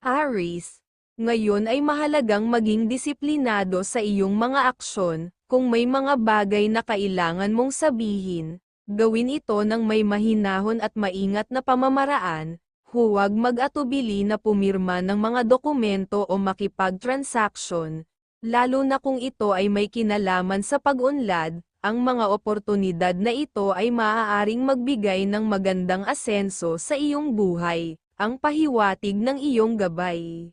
Aries, ngayon ay mahalagang maging disiplinado sa iyong mga aksyon, kung may mga bagay na kailangan mong sabihin, gawin ito ng may mahinahon at maingat na pamamaraan, huwag mag-atubili na pumirma ng mga dokumento o makipag-transaction, lalo na kung ito ay may kinalaman sa pag-unlad, ang mga oportunidad na ito ay maaaring magbigay ng magandang asenso sa iyong buhay, ang pahiwatig ng iyong gabay.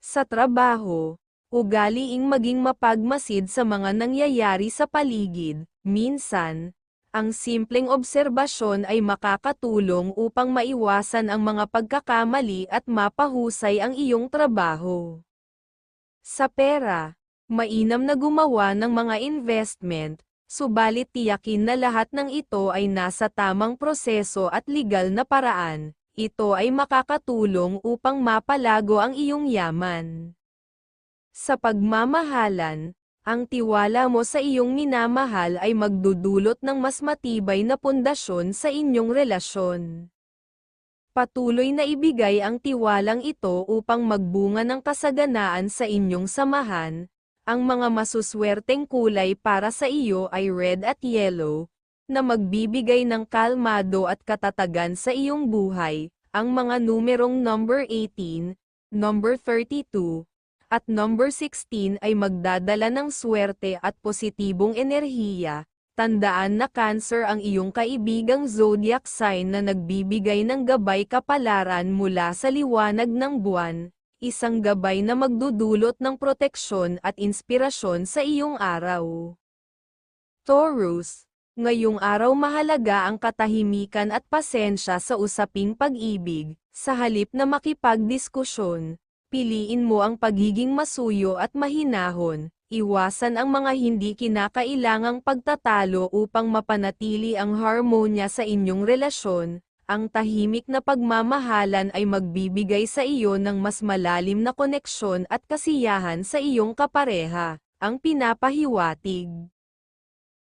Sa trabaho, ugaliing maging mapagmasid sa mga nangyayari sa paligid, minsan, ang simpleng obserbasyon ay makakatulong upang maiwasan ang mga pagkakamali at mapahusay ang iyong trabaho. Sa pera, mainam na gumawa ng mga investment, subalit tiyakin na lahat ng ito ay nasa tamang proseso at legal na paraan, ito ay makakatulong upang mapalago ang iyong yaman. Sa pagmamahalan, ang tiwala mo sa iyong minamahal ay magdudulot ng mas matibay na pundasyon sa inyong relasyon. Patuloy na ibigay ang tiwalang ito upang magbunga ng kasaganaan sa inyong samahan. Ang mga masuswerteng kulay para sa iyo ay red at yellow, na magbibigay ng kalmado at katatagan sa iyong buhay. Ang mga numerong number 18, number 32, at number 16 ay magdadala ng swerte at positibong enerhiya. Tandaan na Cancer ang iyong kaibigang zodiac sign na nagbibigay ng gabay kapalaran mula sa liwanag ng buwan, isang gabay na magdudulot ng proteksyon at inspirasyon sa iyong araw. Taurus, ngayong araw mahalaga ang katahimikan at pasensya sa usaping pag-ibig, sa halip na makipagdiskusyon, piliin mo ang pagiging masuyo at mahinahon, Iwasan ang mga hindi kinakailangang pagtatalo upang mapanatili ang harmonya sa inyong relasyon. Ang tahimik na pagmamahalan ay magbibigay sa iyo ng mas malalim na koneksyon at kasiyahan sa iyong kapareha, ang pinapahiwatig.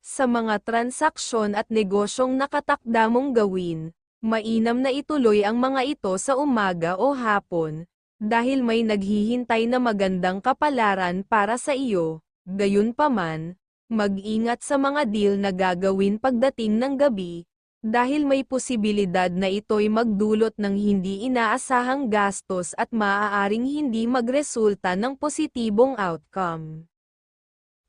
Sa mga transaksyon at negosyong nakatakda mong gawin, mainam na ituloy ang mga ito sa umaga o hapon, dahil may naghihintay na magandang kapalaran para sa iyo. Gayunpaman, mag-ingat sa mga deal na gagawin pagdating ng gabi, dahil may posibilidad na ito'y magdulot ng hindi inaasahang gastos at maaaring hindi magresulta ng positibong outcome.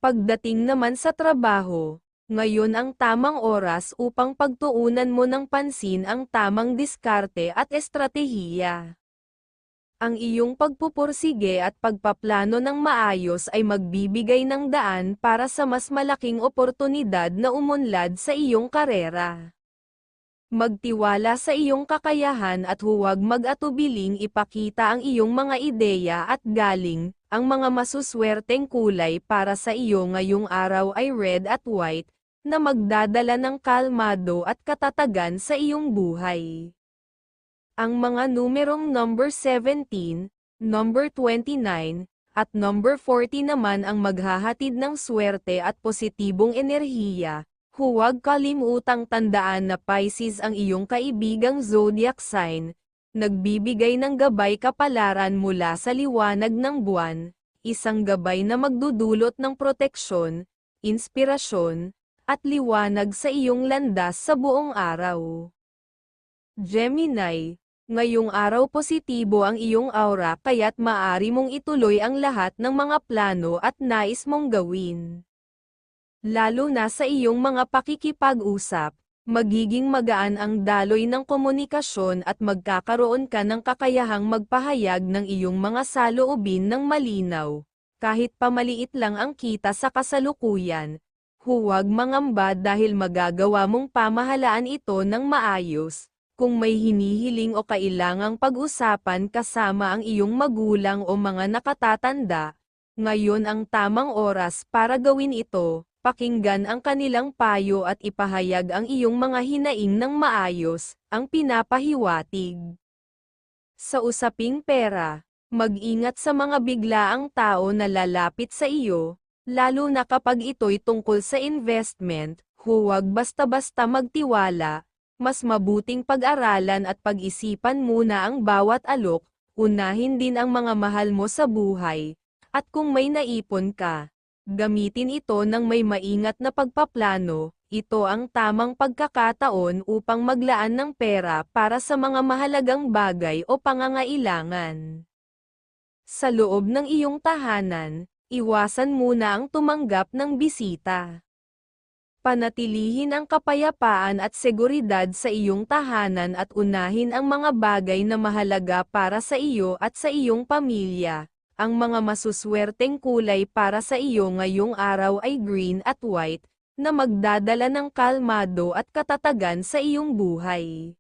Pagdating naman sa trabaho, ngayon ang tamang oras upang pagtuunan mo ng pansin ang tamang diskarte at estratehiya. Ang iyong pagpupursige at pagpaplano ng maayos ay magbibigay ng daan para sa mas malaking oportunidad na umunlad sa iyong karera. Magtiwala sa iyong kakayahan at huwag mag-atubiling ipakita ang iyong mga ideya at galing, ang mga masuswerteng kulay para sa iyo ngayong araw ay red at white, na magdadala ng kalmado at katatagan sa iyong buhay. Ang mga numerong number 17, number 29, at number 40 naman ang maghahatid ng swerte at positibong enerhiya. Huwag kalimutang tandaan na Pisces ang iyong kaibigang zodiac sign, nagbibigay ng gabay kapalaran mula sa liwanag ng buwan, isang gabay na magdudulot ng proteksyon, inspirasyon, at liwanag sa iyong landas sa buong araw. Gemini, ngayong araw positibo ang iyong aura kaya't maari mong ituloy ang lahat ng mga plano at nais mong gawin. Lalo na sa iyong mga pakikipag-usap, magiging magaan ang daloy ng komunikasyon at magkakaroon ka ng kakayahang magpahayag ng iyong mga saloobin ng malinaw. Kahit pamaliit lang ang kita sa kasalukuyan, huwag mangamba dahil magagawa mong pamahalaan ito ng maayos kung may hinihiling o kailangang pag-usapan kasama ang iyong magulang o mga nakatatanda, ngayon ang tamang oras para gawin ito, pakinggan ang kanilang payo at ipahayag ang iyong mga hinaing ng maayos, ang pinapahiwatig. Sa usaping pera, Mag-ingat sa mga biglaang tao na lalapit sa iyo, lalo na kapag ito'y tungkol sa investment, huwag basta-basta magtiwala, mas mabuting pag-aralan at pag-isipan muna ang bawat alok, unahin din ang mga mahal mo sa buhay, at kung may naipon ka, gamitin ito ng may maingat na pagpaplano, ito ang tamang pagkakataon upang maglaan ng pera para sa mga mahalagang bagay o pangangailangan. Sa loob ng iyong tahanan, iwasan muna ang tumanggap ng bisita. Panatilihin ang kapayapaan at seguridad sa iyong tahanan at unahin ang mga bagay na mahalaga para sa iyo at sa iyong pamilya. Ang mga masuswerteng kulay para sa iyo ngayong araw ay green at white, na magdadala ng kalmado at katatagan sa iyong buhay.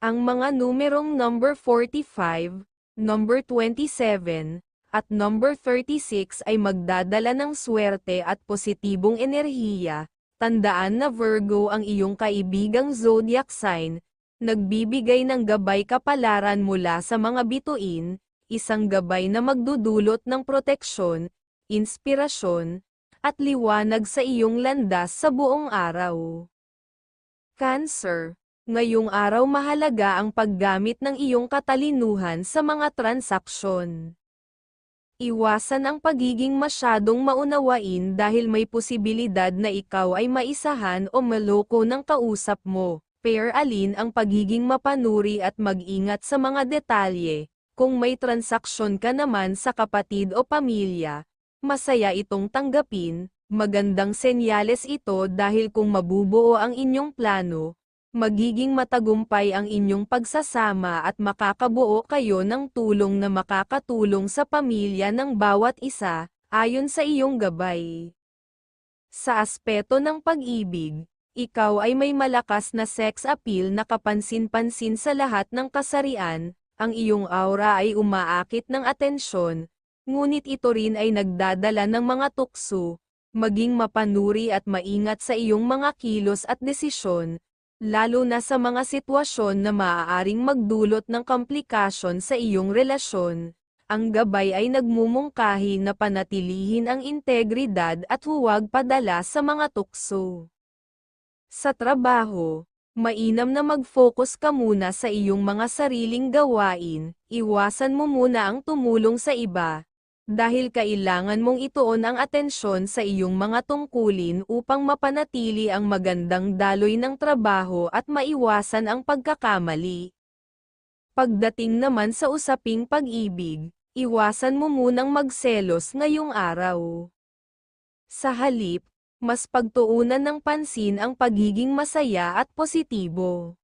Ang mga numerong number 45, number 27, at number 36 ay magdadala ng swerte at positibong enerhiya. Tandaan na Virgo ang iyong kaibigang zodiac sign, nagbibigay ng gabay kapalaran mula sa mga bituin, isang gabay na magdudulot ng proteksyon, inspirasyon, at liwanag sa iyong landas sa buong araw. Cancer, ngayong araw mahalaga ang paggamit ng iyong katalinuhan sa mga transaksyon. Iwasan ang pagiging masyadong maunawain dahil may posibilidad na ikaw ay maisahan o maloko ng kausap mo. Pair alin ang pagiging mapanuri at mag-ingat sa mga detalye. Kung may transaksyon ka naman sa kapatid o pamilya, masaya itong tanggapin, magandang senyales ito dahil kung mabubuo ang inyong plano, magiging matagumpay ang inyong pagsasama at makakabuo kayo ng tulong na makakatulong sa pamilya ng bawat isa, ayon sa iyong gabay. Sa aspeto ng pag-ibig, ikaw ay may malakas na sex appeal na kapansin-pansin sa lahat ng kasarian, ang iyong aura ay umaakit ng atensyon, ngunit ito rin ay nagdadala ng mga tukso, maging mapanuri at maingat sa iyong mga kilos at desisyon, lalo na sa mga sitwasyon na maaaring magdulot ng komplikasyon sa iyong relasyon, ang gabay ay nagmumungkahi na panatilihin ang integridad at huwag padala sa mga tukso. Sa trabaho, mainam na mag-focus ka muna sa iyong mga sariling gawain, iwasan mo muna ang tumulong sa iba, dahil kailangan mong ituon ang atensyon sa iyong mga tungkulin upang mapanatili ang magandang daloy ng trabaho at maiwasan ang pagkakamali. Pagdating naman sa usaping pag-ibig, iwasan mo munang magselos ngayong araw. Sa halip, mas pagtuunan ng pansin ang pagiging masaya at positibo.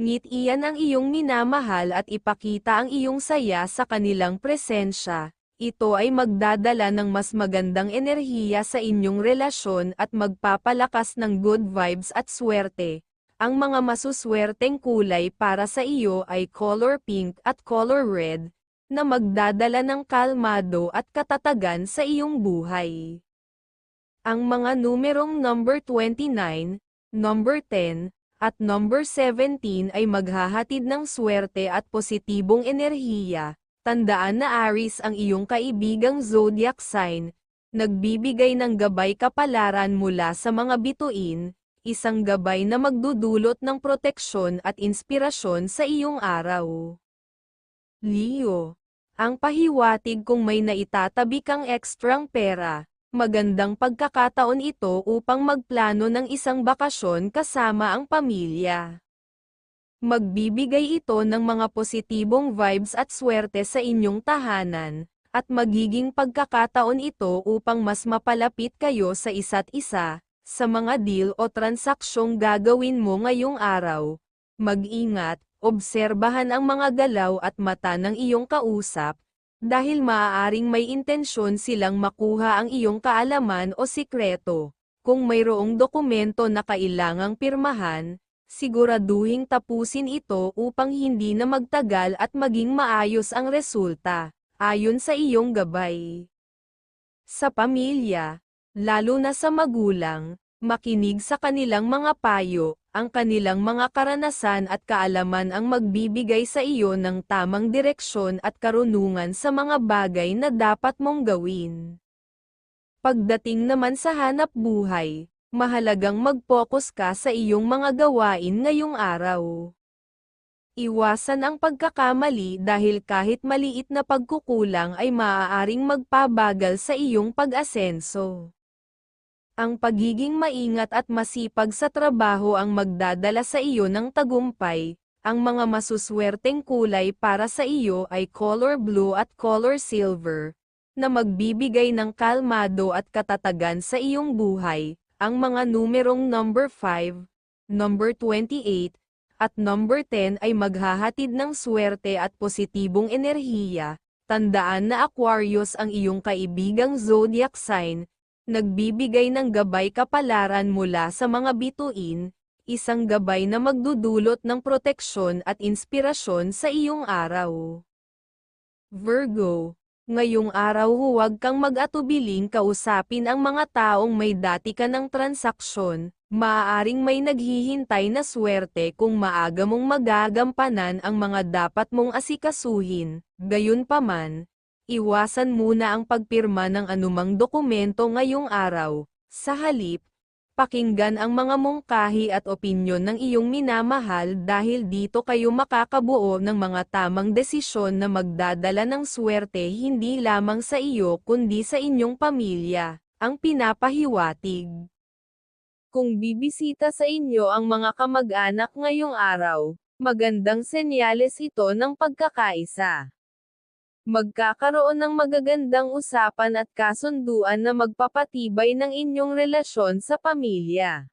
Ngit-iyan ang iyong minamahal at ipakita ang iyong saya sa kanilang presensya, ito ay magdadala ng mas magandang enerhiya sa inyong relasyon at magpapalakas ng good vibes at swerte. Ang mga masuswerteng kulay para sa iyo ay color pink at color red, na magdadala ng kalmado at katatagan sa iyong buhay. Ang mga numerong number 29, number 10, at number 17 ay maghahatid ng swerte at positibong enerhiya, Tandaan na Aries ang iyong kaibigang zodiac sign, nagbibigay ng gabay kapalaran mula sa mga bituin, isang gabay na magdudulot ng proteksyon at inspirasyon sa iyong araw. Leo, ang pahiwatig kung may naitatabi kang ekstrang pera, magandang pagkakataon ito upang magplano ng isang bakasyon kasama ang pamilya. Magbibigay ito ng mga positibong vibes at swerte sa inyong tahanan, at magiging pagkakataon ito upang mas mapalapit kayo sa isa't isa, sa mga deal o transaksyong gagawin mo ngayong araw. Mag-ingat, obserbahan ang mga galaw at mata ng iyong kausap, dahil maaaring may intensyon silang makuha ang iyong kaalaman o sikreto. Kung mayroong dokumento na kailangang pirmahan, siguraduhing tapusin ito upang hindi na magtagal at maging maayos ang resulta, ayon sa iyong gabay. Sa pamilya, lalo na sa magulang, makinig sa kanilang mga payo, ang kanilang mga karanasan at kaalaman ang magbibigay sa iyo ng tamang direksyon at karunungan sa mga bagay na dapat mong gawin. Pagdating naman sa hanap buhay, mahalagang mag-focus ka sa iyong mga gawain ngayong araw. Iwasan ang pagkakamali dahil kahit maliit na pagkukulang ay maaaring magpabagal sa iyong pag-asenso. Ang pagiging maingat at masipag sa trabaho ang magdadala sa iyo ng tagumpay. Ang mga masuswerteng kulay para sa iyo ay color blue at color silver, na magbibigay ng kalmado at katatagan sa iyong buhay. Ang mga numerong number 5, number 28, at number 10 ay maghahatid ng swerte at positibong enerhiya. Tandaan na Aquarius ang iyong kaibigang zodiac sign, nagbibigay ng gabay kapalaran mula sa mga bituin, isang gabay na magdudulot ng proteksyon at inspirasyon sa iyong araw. Virgo, ngayong araw huwag kang mag-atubiling kausapin ang mga taong may dati ka ng transaksyon, maaaring may naghihintay na swerte kung maaga mong magagampanan ang mga dapat mong asikasuhin, gayunpaman, Iwasan muna ang pagpirma ng anumang dokumento ngayong araw. Sa halip, pakinggan ang mga mungkahi at opinyon ng iyong minamahal dahil dito kayo makakabuo ng mga tamang desisyon na magdadala ng swerte hindi lamang sa iyo kundi sa inyong pamilya, ang pinapahiwatig. Kung bibisita sa inyo ang mga kamag-anak ngayong araw, magandang senyales ito ng pagkakaisa magkakaroon ng magagandang usapan at kasunduan na magpapatibay ng inyong relasyon sa pamilya.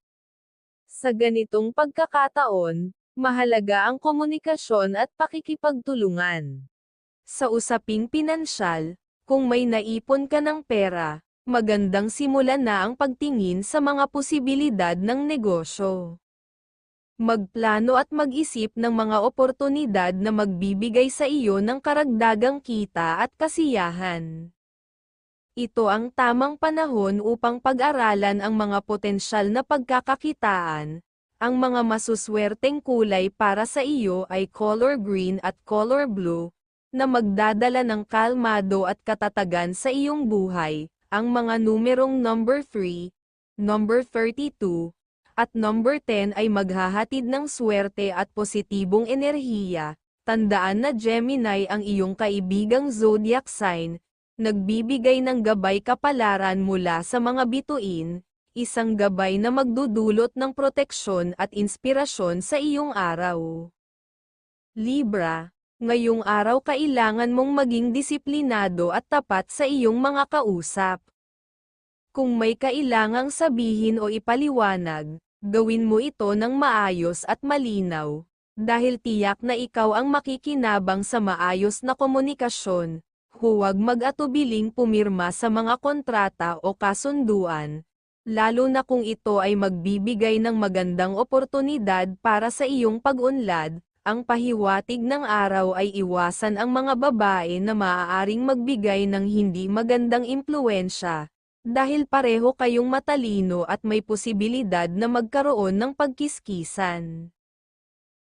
Sa ganitong pagkakataon, mahalaga ang komunikasyon at pakikipagtulungan. Sa usaping pinansyal, kung may naipon ka ng pera, magandang simulan na ang pagtingin sa mga posibilidad ng negosyo magplano at mag-isip ng mga oportunidad na magbibigay sa iyo ng karagdagang kita at kasiyahan. Ito ang tamang panahon upang pag-aralan ang mga potensyal na pagkakakitaan. Ang mga masuswerteng kulay para sa iyo ay color green at color blue, na magdadala ng kalmado at katatagan sa iyong buhay. Ang mga numerong number 3, number 32, at number 10 ay maghahatid ng swerte at positibong enerhiya. Tandaan na Gemini ang iyong kaibigang zodiac sign, nagbibigay ng gabay kapalaran mula sa mga bituin, isang gabay na magdudulot ng proteksyon at inspirasyon sa iyong araw. Libra, ngayong araw kailangan mong maging disiplinado at tapat sa iyong mga kausap. Kung may kailangang sabihin o ipaliwanag, gawin mo ito ng maayos at malinaw, dahil tiyak na ikaw ang makikinabang sa maayos na komunikasyon. Huwag mag-atubiling pumirma sa mga kontrata o kasunduan, lalo na kung ito ay magbibigay ng magandang oportunidad para sa iyong pag-unlad, ang pahiwatig ng araw ay iwasan ang mga babae na maaaring magbigay ng hindi magandang impluensya, dahil pareho kayong matalino at may posibilidad na magkaroon ng pagkiskisan.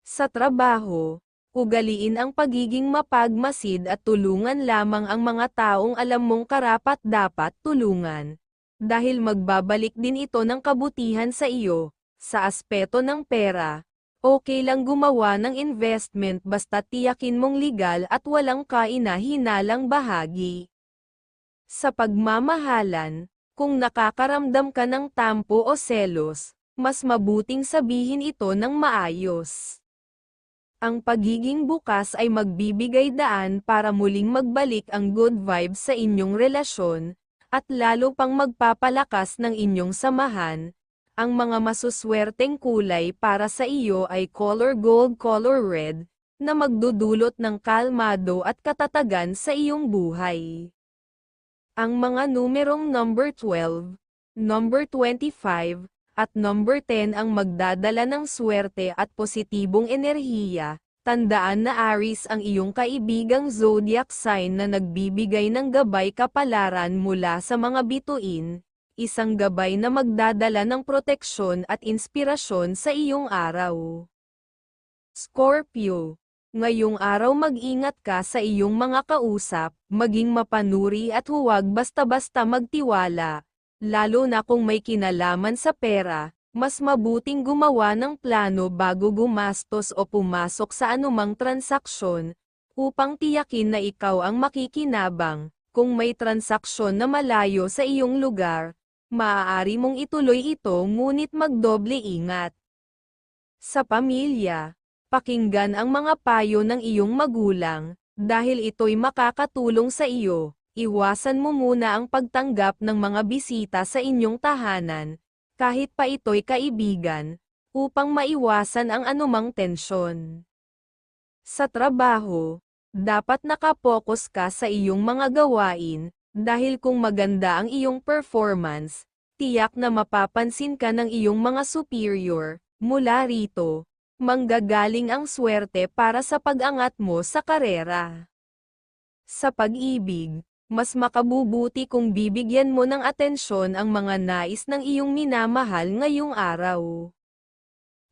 Sa trabaho, ugaliin ang pagiging mapagmasid at tulungan lamang ang mga taong alam mong karapat dapat tulungan. Dahil magbabalik din ito ng kabutihan sa iyo, sa aspeto ng pera, okay lang gumawa ng investment basta tiyakin mong legal at walang kaina-hinalang bahagi. Sa pagmamahalan, kung nakakaramdam ka ng tampo o selos, mas mabuting sabihin ito ng maayos. Ang pagiging bukas ay magbibigay daan para muling magbalik ang good vibes sa inyong relasyon, at lalo pang magpapalakas ng inyong samahan. Ang mga masuswerteng kulay para sa iyo ay color gold color red, na magdudulot ng kalmado at katatagan sa iyong buhay. Ang mga numerong number 12, number 25, at number 10 ang magdadala ng swerte at positibong enerhiya. Tandaan na Aries ang iyong kaibigang zodiac sign na nagbibigay ng gabay kapalaran mula sa mga bituin, isang gabay na magdadala ng proteksyon at inspirasyon sa iyong araw. Scorpio, ngayong araw mag-ingat ka sa iyong mga kausap, maging mapanuri at huwag basta-basta magtiwala, lalo na kung may kinalaman sa pera, mas mabuting gumawa ng plano bago gumastos o pumasok sa anumang transaksyon, upang tiyakin na ikaw ang makikinabang, kung may transaksyon na malayo sa iyong lugar, maaari mong ituloy ito ngunit magdoble ingat. Sa pamilya, pakinggan ang mga payo ng iyong magulang, dahil ito'y makakatulong sa iyo, iwasan mo muna ang pagtanggap ng mga bisita sa inyong tahanan, kahit pa ito'y kaibigan, upang maiwasan ang anumang tensyon. Sa trabaho, dapat nakapokus ka sa iyong mga gawain, dahil kung maganda ang iyong performance, tiyak na mapapansin ka ng iyong mga superior, mula rito, manggagaling ang swerte para sa pag-angat mo sa karera. Sa pag-ibig, mas makabubuti kung bibigyan mo ng atensyon ang mga nais ng iyong minamahal ngayong araw.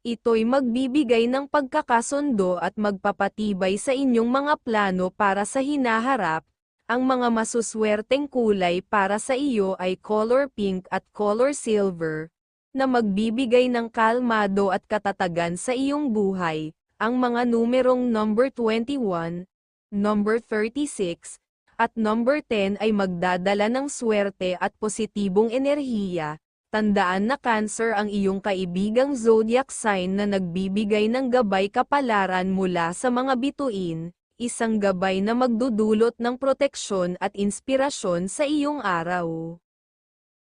Ito'y magbibigay ng pagkakasundo at magpapatibay sa inyong mga plano para sa hinaharap, ang mga masuswerteng kulay para sa iyo ay color pink at color silver, na magbibigay ng kalmado at katatagan sa iyong buhay, ang mga numerong number 21, number 36, at number 10 ay magdadala ng swerte at positibong enerhiya. Tandaan na Cancer ang iyong kaibigang zodiac sign na nagbibigay ng gabay kapalaran mula sa mga bituin, isang gabay na magdudulot ng proteksyon at inspirasyon sa iyong araw.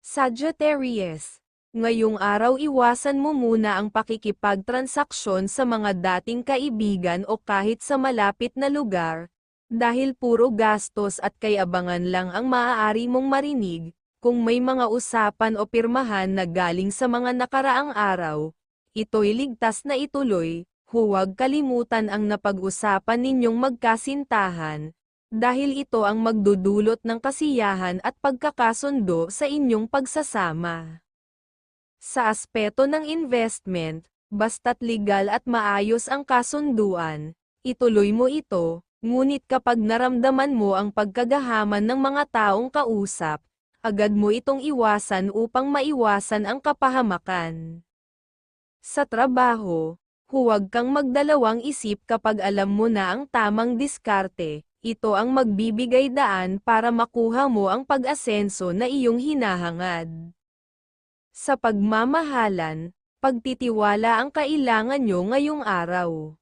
Sagittarius Ngayong araw iwasan mo muna ang pakikipagtransaksyon sa mga dating kaibigan o kahit sa malapit na lugar, dahil puro gastos at kayabangan lang ang maaari mong marinig, kung may mga usapan o pirmahan na galing sa mga nakaraang araw, ito'y ligtas na ituloy, huwag kalimutan ang napag-usapan ninyong magkasintahan, dahil ito ang magdudulot ng kasiyahan at pagkakasundo sa inyong pagsasama. Sa aspeto ng investment, basta't legal at maayos ang kasunduan, ituloy mo ito, Ngunit kapag naramdaman mo ang pagkagahaman ng mga taong kausap, agad mo itong iwasan upang maiwasan ang kapahamakan. Sa trabaho, huwag kang magdalawang isip kapag alam mo na ang tamang diskarte, ito ang magbibigay daan para makuha mo ang pag-asenso na iyong hinahangad. Sa pagmamahalan, pagtitiwala ang kailangan nyo ngayong araw.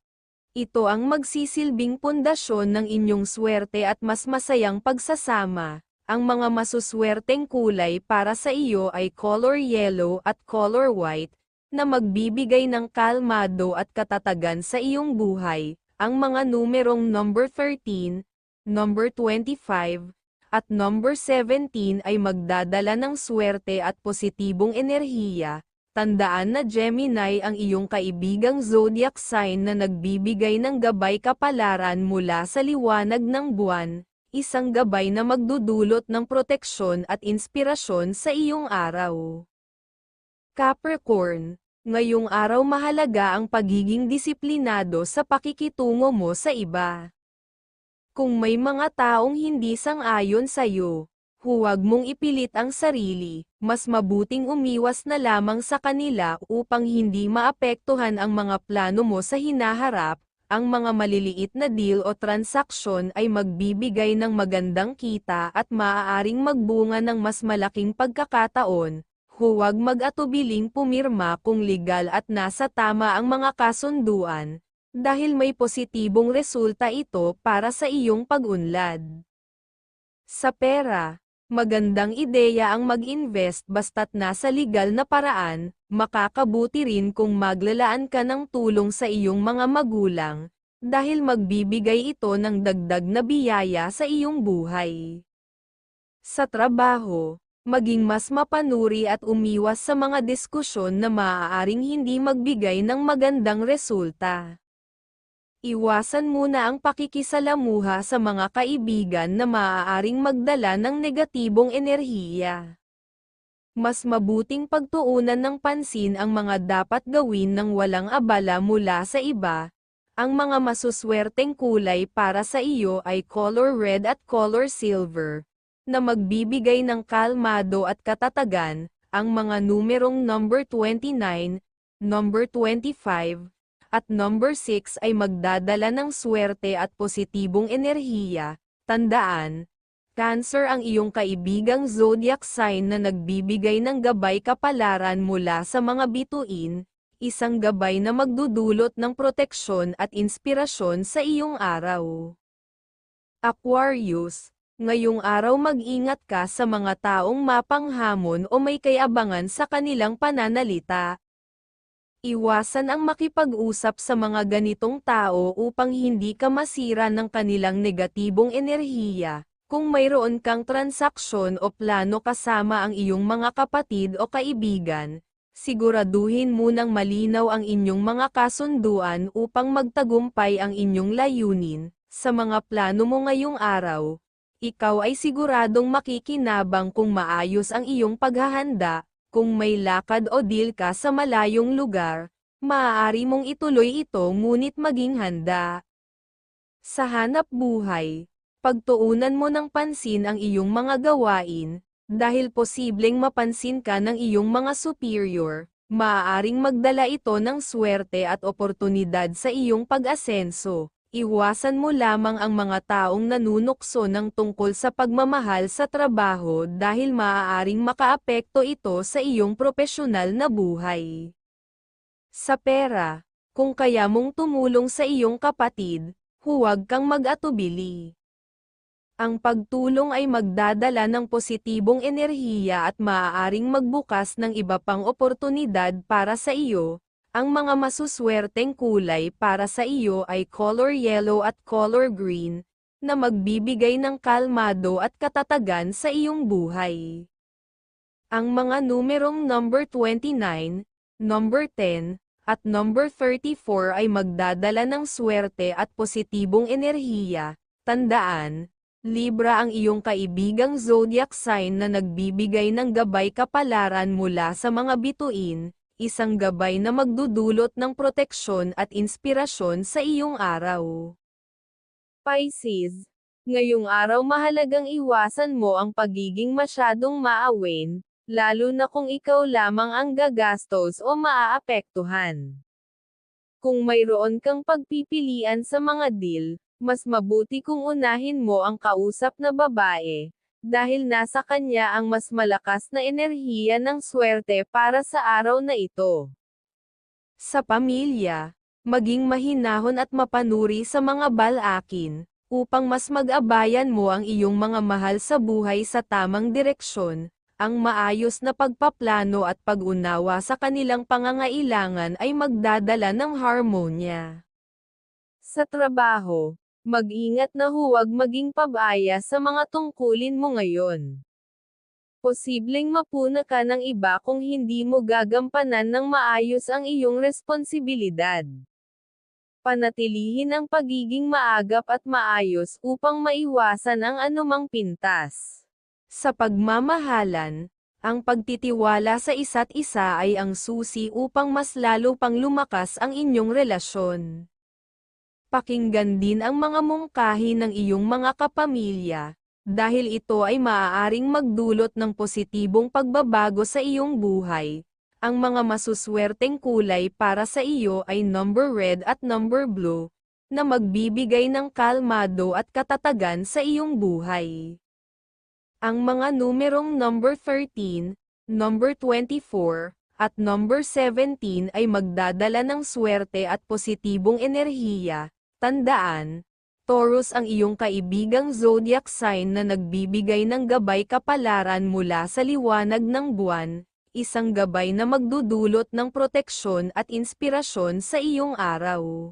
Ito ang magsisilbing pundasyon ng inyong swerte at mas masayang pagsasama. Ang mga masuswerteng kulay para sa iyo ay color yellow at color white, na magbibigay ng kalmado at katatagan sa iyong buhay. Ang mga numerong number 13, number 25, at number 17 ay magdadala ng swerte at positibong enerhiya, Tandaan na Gemini ang iyong kaibigang zodiac sign na nagbibigay ng gabay kapalaran mula sa liwanag ng buwan, isang gabay na magdudulot ng proteksyon at inspirasyon sa iyong araw. Capricorn, ngayong araw mahalaga ang pagiging disiplinado sa pakikitungo mo sa iba. Kung may mga taong hindi sang-ayon sa iyo, Huwag mong ipilit ang sarili, mas mabuting umiwas na lamang sa kanila upang hindi maapektuhan ang mga plano mo sa hinaharap, ang mga maliliit na deal o transaksyon ay magbibigay ng magandang kita at maaaring magbunga ng mas malaking pagkakataon. Huwag mag-atubiling pumirma kung legal at nasa tama ang mga kasunduan, dahil may positibong resulta ito para sa iyong pag-unlad. Sa pera, Magandang ideya ang mag-invest basta't nasa legal na paraan, makakabuti rin kung maglalaan ka ng tulong sa iyong mga magulang, dahil magbibigay ito ng dagdag na biyaya sa iyong buhay. Sa trabaho, maging mas mapanuri at umiwas sa mga diskusyon na maaaring hindi magbigay ng magandang resulta. Iwasan muna ang pakikisalamuha sa mga kaibigan na maaaring magdala ng negatibong enerhiya. mas mabuting pagtuunan ng pansin ang mga dapat gawin ng walang abala mula sa iba. Ang mga masuswerteng kulay para sa iyo ay color red at color silver, na magbibigay ng kalmado at katatagan, ang mga numerong number 29, number 25, at number 6 ay magdadala ng swerte at positibong enerhiya. Tandaan, Cancer ang iyong kaibigang zodiac sign na nagbibigay ng gabay kapalaran mula sa mga bituin, isang gabay na magdudulot ng proteksyon at inspirasyon sa iyong araw. Aquarius, ngayong araw mag-ingat ka sa mga taong mapanghamon o may kayabangan sa kanilang pananalita. Iwasan ang makipag-usap sa mga ganitong tao upang hindi ka masira ng kanilang negatibong enerhiya. Kung mayroon kang transaksyon o plano kasama ang iyong mga kapatid o kaibigan, siguraduhin munang malinaw ang inyong mga kasunduan upang magtagumpay ang inyong layunin. Sa mga plano mo ngayong araw, ikaw ay siguradong makikinabang kung maayos ang iyong paghahanda, kung may lakad o deal ka sa malayong lugar, maaari mong ituloy ito ngunit maging handa. Sa hanap buhay, pagtuunan mo ng pansin ang iyong mga gawain, dahil posibleng mapansin ka ng iyong mga superior, maaaring magdala ito ng swerte at oportunidad sa iyong pag-asenso. Iwasan mo lamang ang mga taong nanunukso ng tungkol sa pagmamahal sa trabaho dahil maaaring makaapekto ito sa iyong propesyonal na buhay. Sa pera, kung kaya mong tumulong sa iyong kapatid, huwag kang mag-atubili. Ang pagtulong ay magdadala ng positibong enerhiya at maaaring magbukas ng iba pang oportunidad para sa iyo. Ang mga masuswerteng kulay para sa iyo ay color yellow at color green, na magbibigay ng kalmado at katatagan sa iyong buhay. Ang mga numerong number 29, number 10, at number 34 ay magdadala ng swerte at positibong enerhiya. Tandaan, Libra ang iyong kaibigang zodiac sign na nagbibigay ng gabay kapalaran mula sa mga bituin, isang gabay na magdudulot ng proteksyon at inspirasyon sa iyong araw. Pisces, ngayong araw mahalagang iwasan mo ang pagiging masyadong maawin, lalo na kung ikaw lamang ang gagastos o maaapektuhan. Kung mayroon kang pagpipilian sa mga deal, mas mabuti kung unahin mo ang kausap na babae, dahil nasa kanya ang mas malakas na enerhiya ng swerte para sa araw na ito. Sa pamilya, maging mahinahon at mapanuri sa mga balakin, upang mas mag-abayan mo ang iyong mga mahal sa buhay sa tamang direksyon, ang maayos na pagpaplano at pag-unawa sa kanilang pangangailangan ay magdadala ng harmonya. Sa trabaho, Mag-ingat na huwag maging pabaya sa mga tungkulin mo ngayon. Posibleng mapuna ka ng iba kung hindi mo gagampanan ng maayos ang iyong responsibilidad. Panatilihin ang pagiging maagap at maayos upang maiwasan ang anumang pintas. Sa pagmamahalan, ang pagtitiwala sa isa't isa ay ang susi upang mas lalo pang lumakas ang inyong relasyon. Pakinggan din ang mga mungkahi ng iyong mga kapamilya, dahil ito ay maaaring magdulot ng positibong pagbabago sa iyong buhay. Ang mga masuswerteng kulay para sa iyo ay number red at number blue, na magbibigay ng kalmado at katatagan sa iyong buhay. Ang mga numerong number 13, number 24, at number 17 ay magdadala ng swerte at positibong enerhiya, Tandaan, Taurus ang iyong kaibigang zodiac sign na nagbibigay ng gabay kapalaran mula sa liwanag ng buwan, isang gabay na magdudulot ng proteksyon at inspirasyon sa iyong araw.